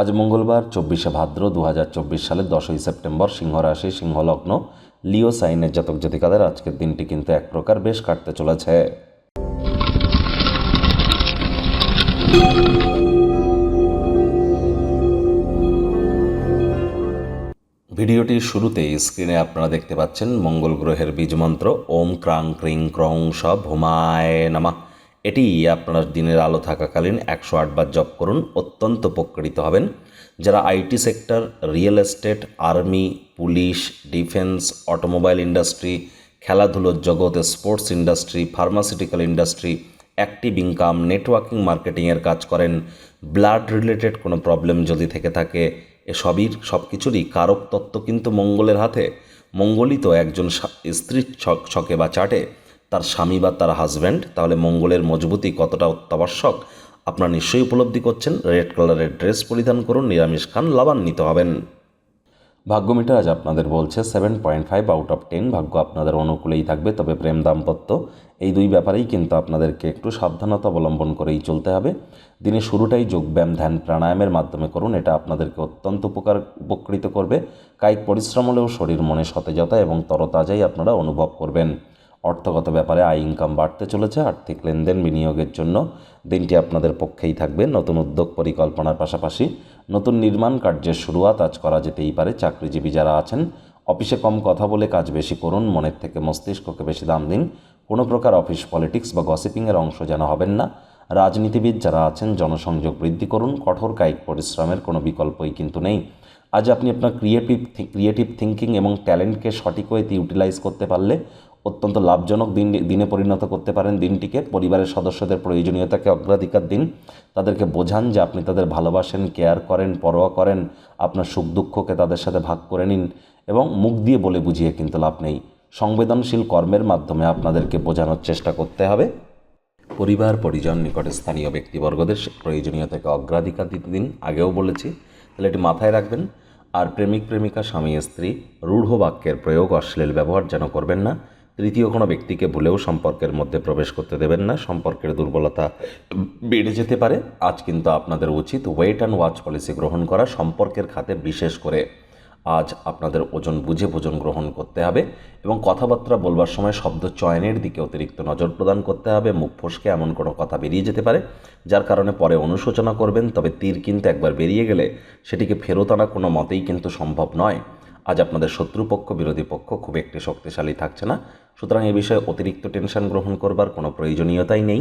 আজ মঙ্গলবার, চব্বিশে ভাদ্র দু হাজার চব্বিশ সালের দশই সেপ্টেম্বর সিংহ রাশি সিংহলগ্ন, লিও সাইনের জাতক জাতিকাদের আজকের দিনটি কিন্তু এক প্রকার বেশ কাটতে চলেছে। ভিডিওটির শুরুতে স্ক্রিনে আপনারা দেখতে পাচ্ছেন মঙ্গল গ্রহের বীজমন্ত্র ওম ক্রাং ক্রিং ক্রং স ভূমায় নামা। এটি আপনার দিনের আলো থাকাকালীন একশো আটবার জব করুন, অত্যন্ত উপকৃত হবেন। যারা IT sector, real estate, army, police, defence, automobile industry, খেলাধুলোর জগতে sports industry, pharmaceutical industry, active income, networking, মার্কেটিংয়ের কাজ করেন, ব্লাড রিলেটেড কোনো প্রবলেম যদি থেকে থাকে, এসবই সব কিছুরই কারক তত্ত্ব কিন্তু মঙ্গলের হাতে। মঙ্গলই তো একজন স্ত্রীর ছক, ছকে বা চাটে। তার স্বামী বা তার হাজব্যান্ড, তাহলে মঙ্গলের মজবুতি কতটা অত্যাবশ্যক? আপনারা নিশ্চয়ই উপলব্ধি করছেন, রেড কালারের ড্রেস পরিধান করুন, নিরামিষ খান, লাভান্বিত হবেন। ভাগ্য মিটার আজ আপনাদের বলছে seven point five out of ten ভাগ্য আপনাদের অনুকূলেই থাকবে, তবে প্রেম দাম্পত্য। এই দুই ব্যাপারেই কিন্তু আপনাদেরকে একটু সাবধানতা অবলম্বন করেই চলতে হবে। দিনের শুরুটাই যোগব্যায়াম ধ্যান প্রাণায়ামের মাধ্যমে করুন, এটা আপনাদেরকে অত্যন্ত উপকার উপকৃত করবে। কায়িক পরিশ্রম হলেও শরীর মনে সতেজতা এবং তরতাজাই আপনারা অনুভব করবেন। অর্থগত ব্যাপারে আয় ইনকাম বাড়তে চলেছে, আর্থিক লেনদেন বিনিয়োগের জন্য দিনটি আপনাদের পক্ষেই থাকবে। নতুন উদ্যোগ পরিকল্পনার পাশাপাশি নতুন নির্মাণ কার্যের শুরুয়াত আজ করা যেতেই পারে। চাকরিজীবী যারা আছেন, অফিসে কম কথা বলে কাজ বেশি করুন, মনের থেকে মস্তিষ্ককে বেশি দাম দিন। কোনো প্রকার অফিস পলিটিক্স বা গসিপিংয়ের অংশ যেন হবেন না। রাজনীতিবিদ যারা আছেন, জনসংযোগ বৃদ্ধি করুন। কঠোর কায়িক পরিশ্রমের কোনো বিকল্পই কিন্তু নেই। আজ আপনি আপনার ক্রিয়েটিভ ক্রিয়েটিভ থিঙ্কিং এবং ট্যালেন্টকে সঠিক ওয়েতে ইউটিলাইজ করতে পারলে অত্যন্ত লাভজনক দিন, দিনে পরিণত করতে পারেন দিনটিকে। পরিবারের সদস্যদের প্রয়োজনীয়তাকে অগ্রাধিকার দিন। তাদেরকে বোঝান যে আপনি তাদের ভালোবাসেন, কেয়ার করেন, পরোয়া করেন, আপনার সুখ দুঃখকে তাদের সাথে ভাগ করে নিন এবং মুখ দিয়ে বলে বুঝিয়ে কিন্তু লাভ নেই। সংবেদনশীল কর্মের মাধ্যমে আপনাদেরকে বোঝানোর চেষ্টা করতে হবে। পরিবার, পরিজন, নিকটে স্থানীয় ব্যক্তিবর্গদের প্রয়োজনীয়তাকে অগ্রাধিকার দিতে দিন। আগেও বলেছি, তাহলে এটি মাথায় রাখবেন। আর প্রেমিক, প্রেমিকা, স্বামী, স্ত্রী, রূঢ় বাক্যের প্রয়োগ অশ্লীল ব্যবহার যেন করবেন না। তৃতীয় কোনো ব্যক্তিকে ভুলেও সম্পর্কের মধ্যে প্রবেশ করতে দেবেন না। সম্পর্কের দুর্বলতা বেড়ে যেতে পারে। আজ কিন্তু আপনাদের উচিত ওয়েট অ্যান্ড ওয়াচ পলিসি গ্রহণ করা, সম্পর্কের খাতে বিশেষ করে। আজ আপনাদের ওজন বুঝে ভোজন গ্রহণ করতে হবে এবং কথাবার্তা বলবার সময় শব্দ চয়নের দিকে অতিরিক্ত নজর প্রদান করতে হবে। মুখ ফসকে এমন কোনো কথা বেরিয়ে যেতে পারে, যার কারণে পরে অনুশোচনা করবেন, তবে তীর কিন্তু একবার বেরিয়ে গেলে সেটিকে ফেরত আনা কোনো মতেই কিন্তু সম্ভব নয়। আজ আপনাদের শত্রুপক্ষ, বিরোধী পক্ষ খুব একটি শক্তিশালী থাকছে না। সুতরাং এ বিষয়ে অতিরিক্ত টেনশন গ্রহণ করবার কোনো প্রয়োজনীয়তাই নেই।